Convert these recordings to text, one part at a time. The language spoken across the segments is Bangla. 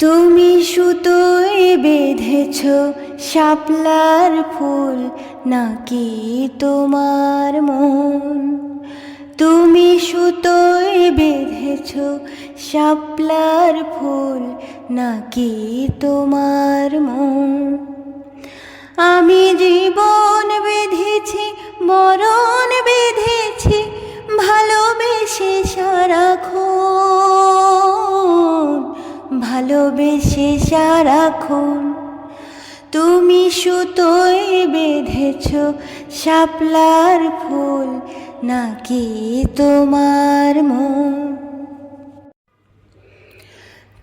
তুমি সুতোয় বেঁধেছ শাপলার ফুল নাকি তোমার মন? তুমি সুতোয় বেঁধেছ শাপলার ফুল নাকি তোমার মন? আমি জীবন বেঁধেছি মরণ ভালোবেসে সারাক্ষণ তুমি সুতোয় বেঁধেছ শাপলার ফুল নাকি তোমার মন?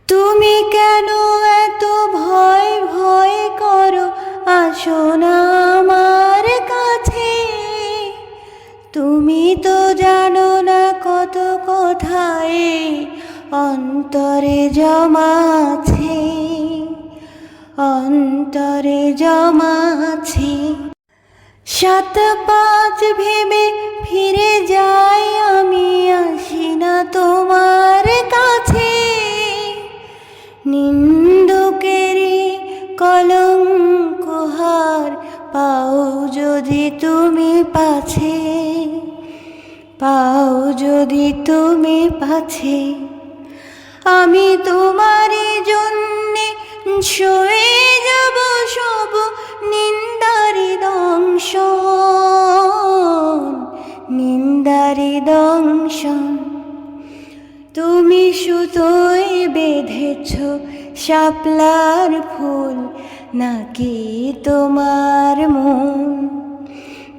তুমি কেন এত ভয় ভয় করো? আসো না আমার কাছে। তুমি তো জানো না কত কোথায় অন্তরে জমা আছে, অন্তরে জমা আছে। সাত পাঁচ ভেবে ফিরে যাই আমি, আসি না তোমার কাছে। নিন্দুকেরই কলঙ্কহার পাও যদি তুমি পাছে, পাও যদি তুমি পাছে। আমি তোমার জন্যে সয়ে যাব সব নিন্দারি দংশন নিন্দারি দংশন। তুমি সুতোয় বেঁধেছ শাপলার ফুল, নাকি তোমার মন?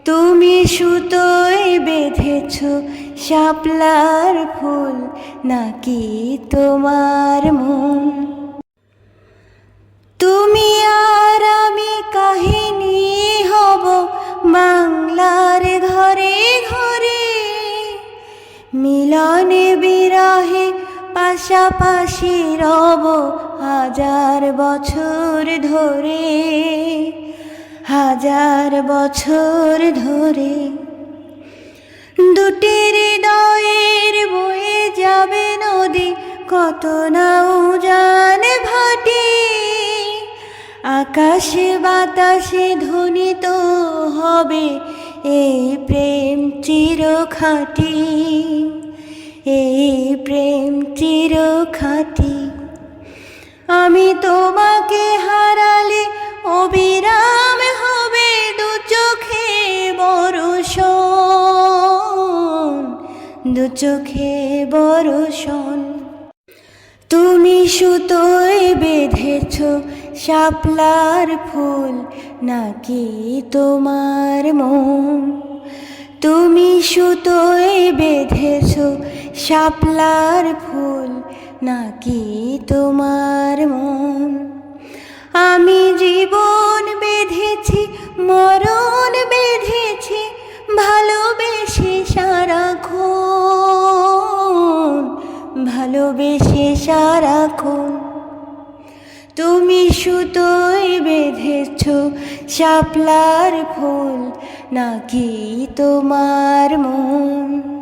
তুমি সুতোয় বেঁধেছ শাপলার ফুল নাকি তোমার মন? তুমি আর আমি কাহিনী হব বাংলার ঘরে ঘরে। মিলনে বিরহে পাশাপাশি রব হাজার বছর ধরে। হাজার বছর ধরে দুটি হৃদয়ের বয়ে যাবে নদী, কত নাও জান ভাটি। আকাশে বাতাসে ধ্বনিত হবে এই প্রেম চির খাটি এই প্রেম চির খাটি আমি তোমাকে দু চোখে বরষণ তুমি সুতোয় বেঁধেছ শাপলার ফুল, নাকি তোমার মন? তুমি সুতোয় বেঁধেছ শাপলার ফুল, নাকি তোমার মন? আমি জীবন ভালোবেসে সারাক্ষণ তুমি সুতোই বেঁধেছ শাপলার ফুল নাকি তোমার মন?